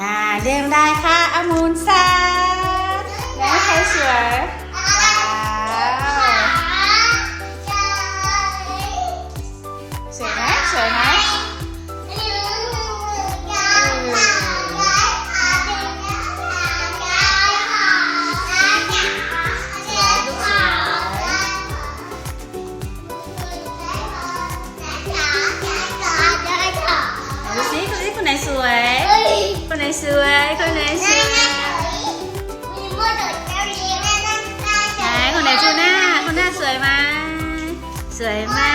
อ่าเรียงได้ค่ะอามูลซาแล้วใครสวยว้าวสวยไหมสวยไหม ดูสิดูสิคนไหนสวยคนไหนสวยคนไหนสวยไหนคนไหนทูน่าทูน่าสวยไหมสวยมา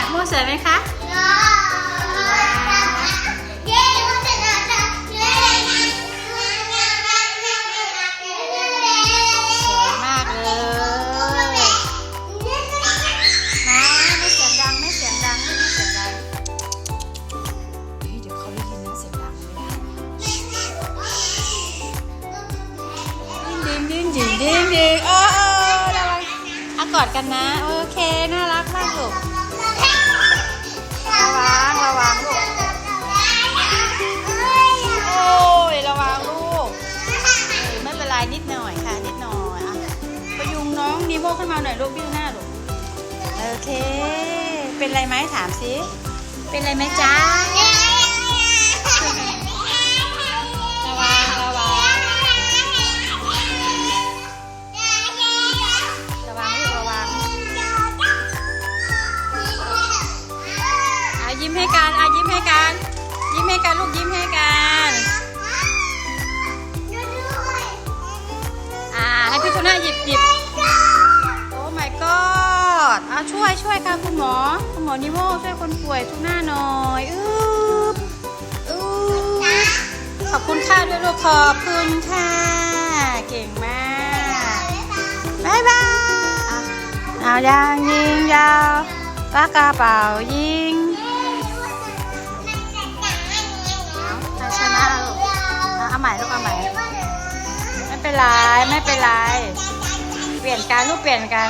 กโมสวยไหมคะ ดิ้งดิ้งดิ้งดิ้งดิ้โอ้โอ้ระวังเอากอดกันนะ โอเค น่ารักมากลูก ระวัง ระวังลูก โอ้ย ระวังลูก ไม่เป็นไรนิดหน่อยค่ะ นิดหน่อยอะประยุงน้องนิโมขึ้นมาหน่อยลูกบิ้วหน้าลูก โอเค เป็นไรไหมถามสิ เป็นไรไหมจ๊ะ หยิบหยิบโอ้ my god อะช่วยช่วยค่ะคุณหมอ คุณหมอนิโมช่วยคนป่วยทุกหน้าหน่อยอึ๊บอึ๊บขอบคุณค่ะด้วยลูกขอบคุณค่ะ เก่งมากบายบายเอายางยิงยาวปากกระเป๋ายิงชนะลูกเอาเอาใหม่ลูกเอาใหม่ไม่เป็นไรไม่เป็นไร เปลี่ยนกันลูกเปลี่ยนกัน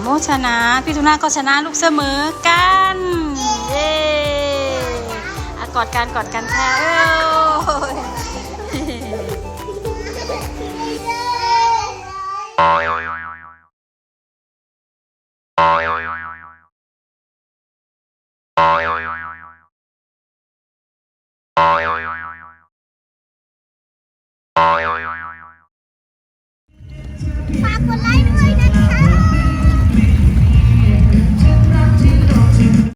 โมชนะ พี่ทุน่าก็ชนะลูกเสมอกันเย้อะกอดกันกอดกันค่ะเอ้ฝากกดไลค์เลยนะคะ